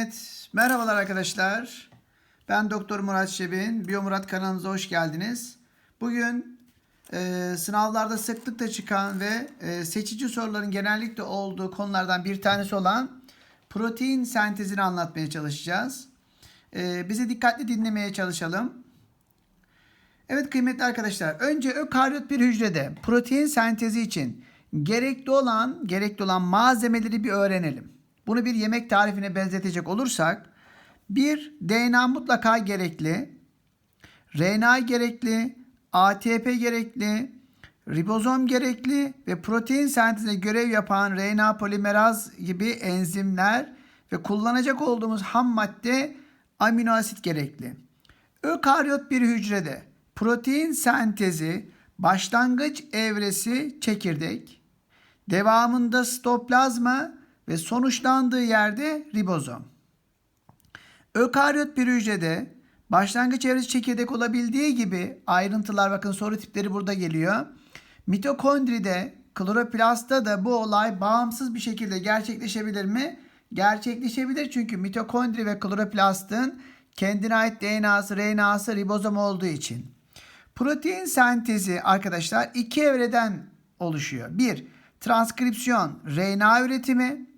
Evet, merhabalar arkadaşlar. Ben Doktor Murat Şebin. Biyo Murat kanalımıza hoş geldiniz. Bugün e, sınavlarda sıklıkla çıkan ve e, seçici soruların genellikle olduğu konulardan bir tanesi olan protein sentezini anlatmaya çalışacağız. E, bizi dikkatli dinlemeye çalışalım. Evet kıymetli arkadaşlar, önce ökaryot bir hücrede protein sentezi için gerekli olan gerekli olan malzemeleri bir öğrenelim. Bunu bir yemek tarifine benzetecek olursak bir DNA mutlaka gerekli, RNA gerekli, ATP gerekli, ribozom gerekli ve protein sentezine görev yapan RNA polimeraz gibi enzimler ve kullanacak olduğumuz ham madde amino asit gerekli. Ökaryot bir hücrede protein sentezi başlangıç evresi çekirdek, devamında stoplazma ve sonuçlandığı yerde ribozom. Ökaryot bir hücrede başlangıç evresi çekirdek olabildiği gibi ayrıntılar bakın soru tipleri burada geliyor. Mitokondride, kloroplastta da bu olay bağımsız bir şekilde gerçekleşebilir mi? Gerçekleşebilir çünkü mitokondri ve kloroplastın kendine ait DNA'sı, RNA'sı, ribozom olduğu için. Protein sentezi arkadaşlar iki evreden oluşuyor. Bir, transkripsiyon, RNA üretimi.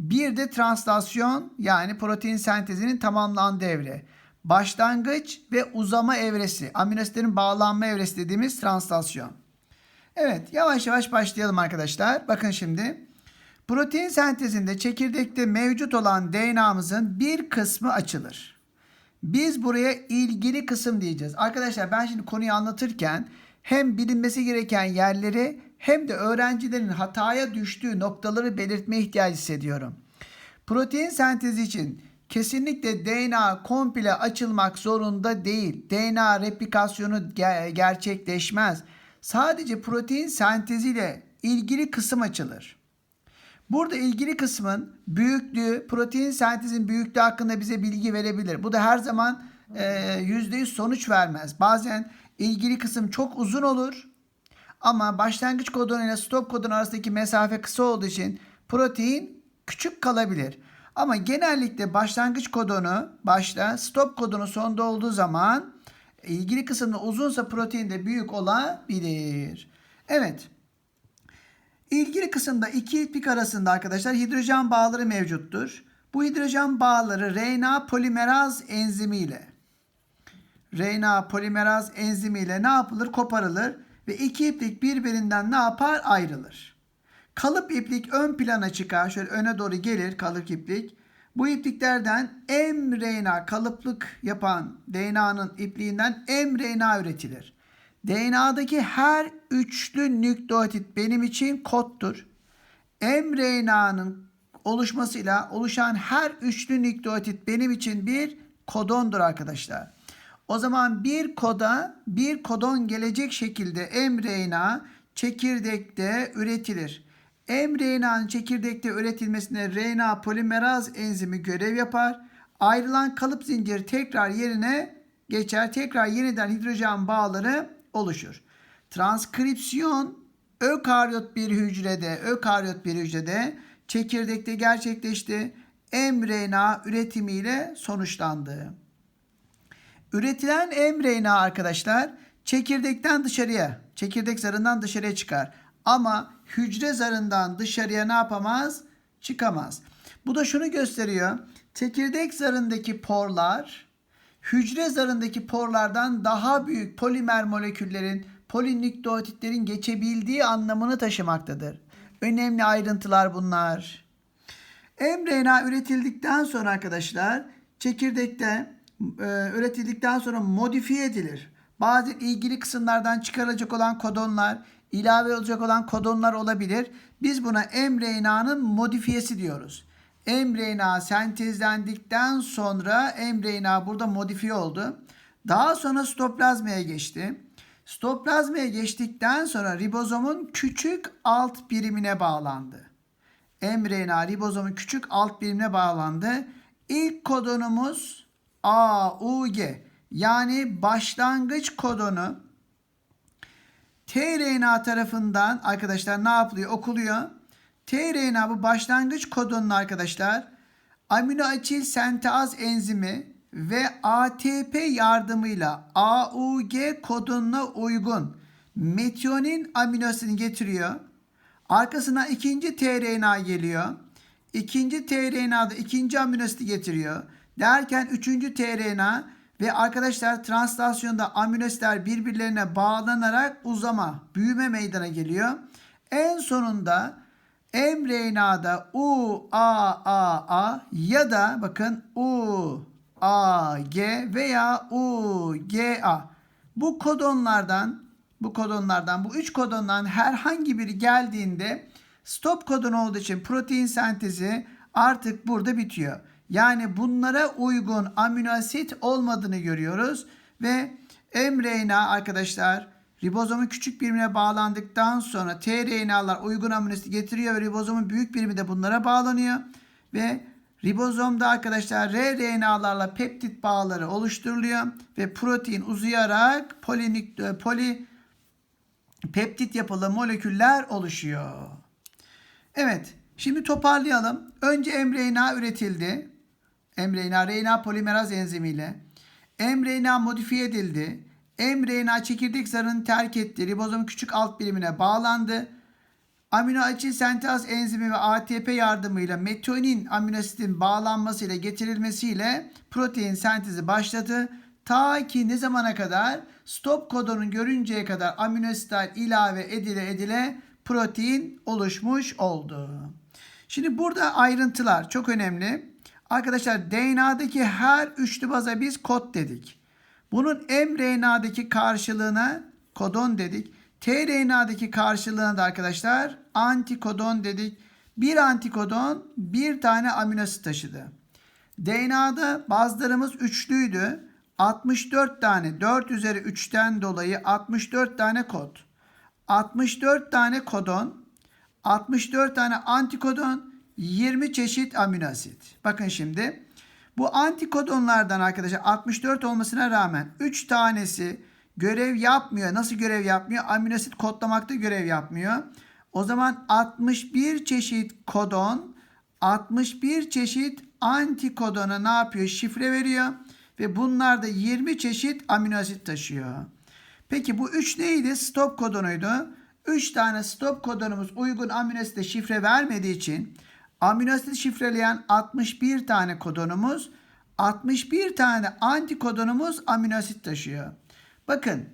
Bir de translasyon yani protein sentezinin tamamlandığı evre. Başlangıç ve uzama evresi, aminoasitlerin bağlanma evresi dediğimiz translasyon. Evet, yavaş yavaş başlayalım arkadaşlar. Bakın şimdi. Protein sentezinde çekirdekte mevcut olan DNA'mızın bir kısmı açılır. Biz buraya ilgili kısım diyeceğiz. Arkadaşlar ben şimdi konuyu anlatırken hem bilinmesi gereken yerleri hem de öğrencilerin hataya düştüğü noktaları belirtme ihtiyacı hissediyorum. Protein sentezi için kesinlikle DNA komple açılmak zorunda değil. DNA replikasyonu ger- gerçekleşmez. Sadece protein senteziyle ilgili kısım açılır. Burada ilgili kısmın büyüklüğü, protein sentezin büyüklüğü hakkında bize bilgi verebilir. Bu da her zaman e, %100 sonuç vermez. Bazen ilgili kısım çok uzun olur. Ama başlangıç kodonu ile stop kodonu arasındaki mesafe kısa olduğu için protein küçük kalabilir. Ama genellikle başlangıç kodonu başta, stop kodonu sonda olduğu zaman ilgili kısımda uzunsa protein de büyük olabilir. Evet. İlgili kısımda iki iplik arasında arkadaşlar hidrojen bağları mevcuttur. Bu hidrojen bağları RNA polimeraz enzimiyle RNA polimeraz enzimiyle ne yapılır? Koparılır ve iki iplik birbirinden ne yapar? Ayrılır. Kalıp iplik ön plana çıkar. Şöyle öne doğru gelir kalıp iplik. Bu ipliklerden mRNA kalıplık yapan DNA'nın ipliğinden mRNA üretilir. DNA'daki her üçlü nükleotit benim için kodtur. mRNA'nın oluşmasıyla oluşan her üçlü nükleotit benim için bir kodondur arkadaşlar. O zaman bir koda bir kodon gelecek şekilde mRNA çekirdekte üretilir. mRNA'nın çekirdekte üretilmesine RNA polimeraz enzimi görev yapar. Ayrılan kalıp zinciri tekrar yerine geçer. Tekrar yeniden hidrojen bağları oluşur. Transkripsiyon ökaryot bir hücrede, ökaryot bir hücrede çekirdekte gerçekleşti. mRNA üretimiyle sonuçlandı. Üretilen mRNA arkadaşlar çekirdekten dışarıya, çekirdek zarından dışarıya çıkar. Ama hücre zarından dışarıya ne yapamaz? Çıkamaz. Bu da şunu gösteriyor. Çekirdek zarındaki porlar hücre zarındaki porlardan daha büyük polimer moleküllerin, polinükleotitlerin geçebildiği anlamını taşımaktadır. Önemli ayrıntılar bunlar. mRNA üretildikten sonra arkadaşlar çekirdekte üretildikten sonra modifiye edilir. Bazen ilgili kısımlardan çıkarılacak olan kodonlar, ilave olacak olan kodonlar olabilir. Biz buna mRNA'nın modifiyesi diyoruz mRNA sentezlendikten sonra mRNA burada modifiye oldu. Daha sonra stoplazmaya geçti. Stoplazmaya geçtikten sonra ribozomun küçük alt birimine bağlandı. mRNA ribozomun küçük alt birimine bağlandı. İlk kodonumuz AUG yani başlangıç kodonu tRNA tarafından arkadaşlar ne yapılıyor? Okuluyor tRNA bu başlangıç kodonun arkadaşlar amino asil sentaz enzimi ve ATP yardımıyla AUG kodununa uygun metionin aminosini getiriyor. Arkasına ikinci tRNA geliyor. İkinci tRNA'da ikinci aminositi getiriyor. Derken üçüncü tRNA ve arkadaşlar translasyonda aminositler birbirlerine bağlanarak uzama, büyüme meydana geliyor. En sonunda mRNA'da U, A, A, A ya da bakın U, A, G veya U, G, A. Bu kodonlardan bu kodonlardan bu üç kodondan herhangi biri geldiğinde stop kodon olduğu için protein sentezi artık burada bitiyor. Yani bunlara uygun amino asit olmadığını görüyoruz ve mRNA arkadaşlar ribozomun küçük birimine bağlandıktan sonra tRNA'lar uygun amino asit getiriyor ve ribozomun büyük birimi de bunlara bağlanıyor ve ribozomda arkadaşlar rRNA'larla peptit bağları oluşturuluyor ve protein uzayarak polinik poli peptit yapılı moleküller oluşuyor. Evet, şimdi toparlayalım. Önce mRNA üretildi. mRNA, RNA polimeraz enzimiyle. mRNA modifiye edildi. mRNA çekirdek zarını terk etti. Ribozom küçük alt birimine bağlandı. Amino asit sentez enzimi ve ATP yardımıyla metionin aminositin bağlanmasıyla getirilmesiyle protein sentezi başladı. Ta ki ne zamana kadar? Stop kodonun görünceye kadar aminositler ilave edile edile protein oluşmuş oldu. Şimdi burada ayrıntılar çok önemli. Arkadaşlar DNA'daki her üçlü baza biz kod dedik. Bunun mRNA'daki karşılığına kodon dedik. tRNA'daki karşılığına da arkadaşlar antikodon dedik. Bir antikodon bir tane aminosit taşıdı. DNA'da bazılarımız üçlüydü. 64 tane 4 üzeri 3'ten dolayı 64 tane kod. 64 tane kodon, 64 tane antikodon, 20 çeşit amino asit. Bakın şimdi bu antikodonlardan arkadaşlar 64 olmasına rağmen 3 tanesi görev yapmıyor. Nasıl görev yapmıyor? Amino asit kodlamakta görev yapmıyor. O zaman 61 çeşit kodon 61 çeşit antikodona ne yapıyor? Şifre veriyor ve bunlar da 20 çeşit amino asit taşıyor. Peki bu 3 neydi? Stop kodonuydu. 3 tane stop kodonumuz uygun amino asite şifre vermediği için amino asit şifreleyen 61 tane kodonumuz 61 tane antikodonumuz amino asit taşıyor. Bakın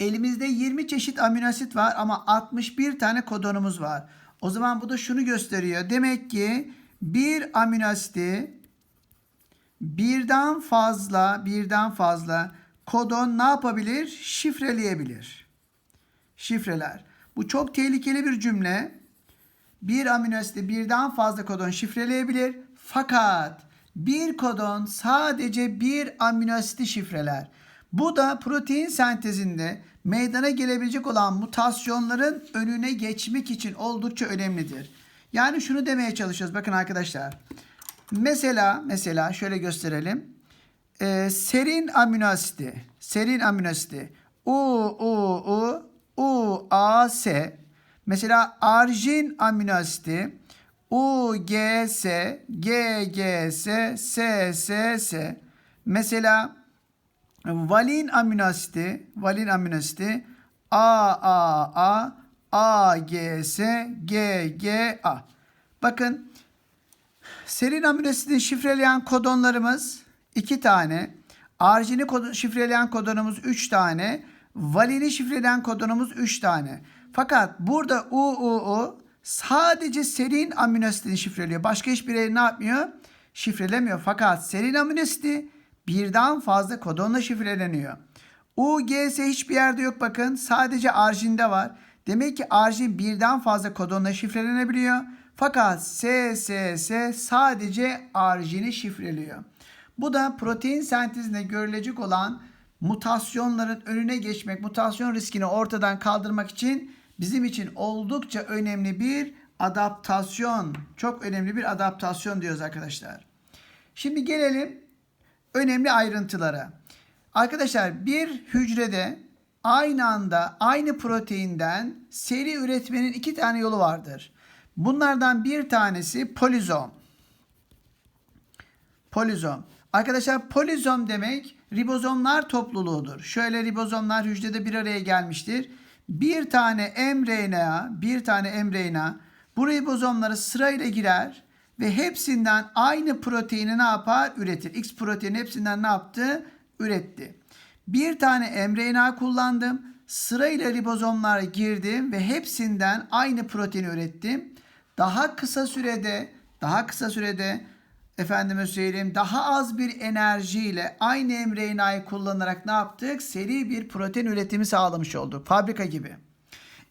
elimizde 20 çeşit amino asit var ama 61 tane kodonumuz var. O zaman bu da şunu gösteriyor. Demek ki bir amino asiti birden fazla birden fazla kodon ne yapabilir? Şifreleyebilir. Şifreler. Bu çok tehlikeli bir cümle. Bir amino asiti birden fazla kodon şifreleyebilir. Fakat bir kodon sadece bir amino asiti şifreler. Bu da protein sentezinde meydana gelebilecek olan mutasyonların önüne geçmek için oldukça önemlidir. Yani şunu demeye çalışıyoruz. Bakın arkadaşlar. Mesela mesela şöyle gösterelim. Ee, serin amino asidi. Serin amino asidi. U U U U A S. Mesela arjin amino asidi. U G S G G S S S S. Mesela valin amino asidi, valin amino asidi A A A A G S G G A. Bakın Serin amino asidini şifreleyen kodonlarımız 2 tane. Arjini kod şifreleyen kodonumuz 3 tane. Valini şifreleyen kodonumuz 3 tane. Fakat burada UUU sadece serin amino şifreliyor. Başka hiçbir yeri ne yapmıyor? Şifrelemiyor. Fakat serin amino asidi birden fazla kodonla şifreleniyor. UGS hiçbir yerde yok bakın. Sadece arjinde var. Demek ki arjin birden fazla kodonla şifrelenebiliyor. Fakat SSS sadece arjini şifreliyor. Bu da protein sentezinde görülecek olan mutasyonların önüne geçmek, mutasyon riskini ortadan kaldırmak için bizim için oldukça önemli bir adaptasyon. Çok önemli bir adaptasyon diyoruz arkadaşlar. Şimdi gelelim önemli ayrıntılara. Arkadaşlar bir hücrede aynı anda aynı proteinden seri üretmenin iki tane yolu vardır. Bunlardan bir tanesi polizom. Polizom. Arkadaşlar polizom demek ribozomlar topluluğudur. Şöyle ribozomlar hücrede bir araya gelmiştir. Bir tane mRNA, bir bir mRNA bu ribozomlara sırayla girer ve hepsinden aynı proteini ne yapar? Üretir. X proteini hepsinden ne yaptı? Üretti. Bir tane mRNA kullandım. Sırayla ribozomlara girdim ve hepsinden aynı proteini ürettim. Daha kısa sürede, daha kısa sürede efendime söyleyeyim daha az bir enerjiyle aynı mRNA'yı kullanarak ne yaptık? Seri bir protein üretimi sağlamış olduk. Fabrika gibi.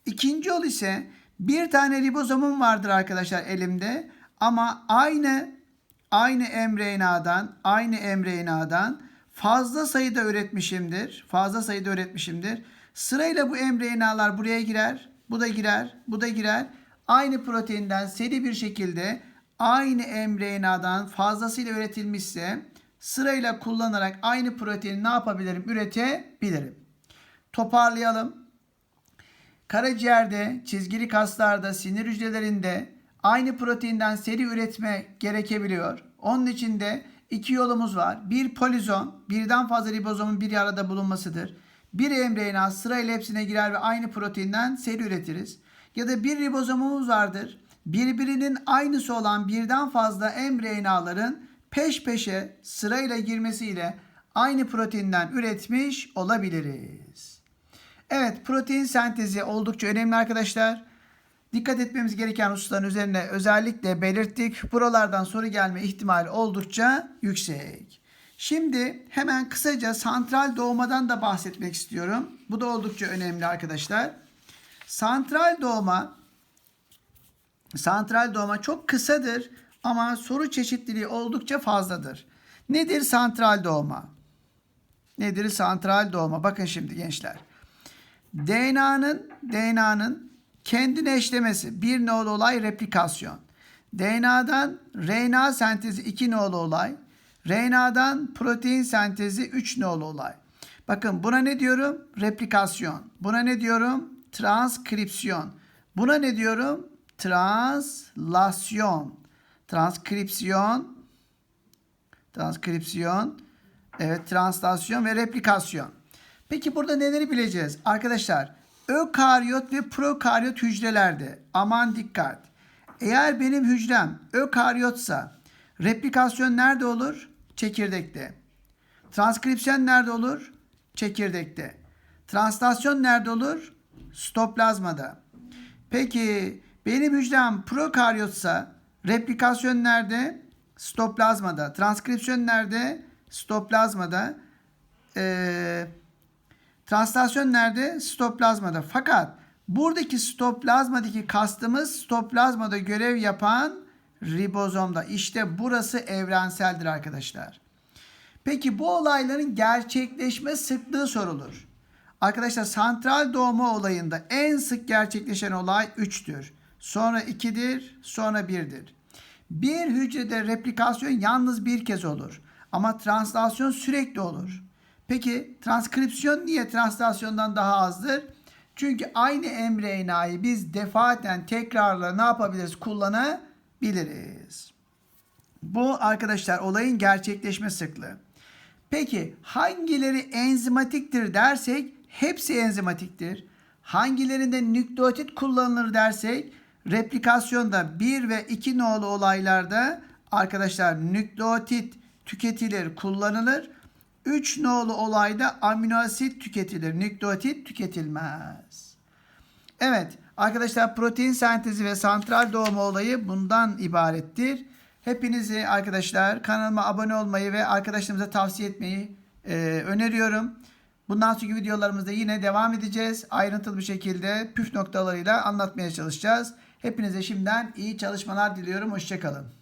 İkinci yol ise bir tane ribozomum vardır arkadaşlar elimde ama aynı aynı mRNA'dan aynı mRNA'dan fazla sayıda üretmişimdir. Fazla sayıda üretmişimdir. Sırayla bu mRNA'lar buraya girer. Bu da girer. Bu da girer. Aynı proteinden seri bir şekilde aynı mRNA'dan fazlasıyla üretilmişse sırayla kullanarak aynı proteini ne yapabilirim? Üretebilirim. Toparlayalım. Karaciğerde, çizgili kaslarda, sinir hücrelerinde aynı proteinden seri üretme gerekebiliyor. Onun için de iki yolumuz var. Bir polizom, birden fazla ribozomun bir arada bulunmasıdır. Bir mRNA sırayla hepsine girer ve aynı proteinden seri üretiriz. Ya da bir ribozomumuz vardır. Birbirinin aynısı olan birden fazla mRNA'ların peş peşe sırayla girmesiyle aynı proteinden üretmiş olabiliriz. Evet protein sentezi oldukça önemli arkadaşlar. Dikkat etmemiz gereken hususların üzerine özellikle belirttik. Buralardan soru gelme ihtimali oldukça yüksek. Şimdi hemen kısaca santral doğmadan da bahsetmek istiyorum. Bu da oldukça önemli arkadaşlar. Santral doğma santral doğma çok kısadır ama soru çeşitliliği oldukça fazladır. Nedir santral doğma? Nedir santral doğma? Bakın şimdi gençler. DNA'nın DNA'nın kendini eşlemesi bir nolu olay replikasyon. DNA'dan RNA sentezi 2 nolu olay. RNA'dan protein sentezi 3 nolu olay. Bakın buna ne diyorum? Replikasyon. Buna ne diyorum? Transkripsiyon. Buna ne diyorum? Translasyon. Transkripsiyon. Transkripsiyon. Evet, translasyon ve replikasyon. Peki burada neleri bileceğiz? Arkadaşlar, ökaryot ve prokaryot hücrelerde aman dikkat. Eğer benim hücrem ökaryotsa replikasyon nerede olur? Çekirdekte. Transkripsiyon nerede olur? Çekirdekte. Translasyon nerede olur? Stoplazmada. Peki benim hücrem prokaryotsa replikasyon nerede? Stoplazmada. Transkripsiyon nerede? Stoplazmada. Ee, translasyon nerede? Stoplazmada. Fakat buradaki stoplazmadaki kastımız stoplazmada görev yapan ribozomda. İşte burası evrenseldir arkadaşlar. Peki bu olayların gerçekleşme sıklığı sorulur. Arkadaşlar santral doğma olayında en sık gerçekleşen olay 3'tür. Sonra 2'dir, sonra 1'dir. Bir hücrede replikasyon yalnız bir kez olur. Ama translasyon sürekli olur. Peki transkripsiyon niye translasyondan daha azdır? Çünkü aynı mRNA'yı biz defaten tekrarla ne yapabiliriz? Kullanabiliriz. Bu arkadaşlar olayın gerçekleşme sıklığı. Peki hangileri enzimatiktir dersek hepsi enzimatiktir. Hangilerinde nükleotit kullanılır dersek replikasyonda 1 ve 2 nolu olaylarda arkadaşlar nükleotit tüketilir, kullanılır. 3 nolu olayda amino asit tüketilir, nükleotit tüketilmez. Evet arkadaşlar protein sentezi ve santral doğma olayı bundan ibarettir. Hepinizi arkadaşlar kanalıma abone olmayı ve arkadaşlarımıza tavsiye etmeyi e, öneriyorum. Bundan sonraki videolarımızda yine devam edeceğiz. Ayrıntılı bir şekilde püf noktalarıyla anlatmaya çalışacağız. Hepinize şimdiden iyi çalışmalar diliyorum. Hoşçakalın.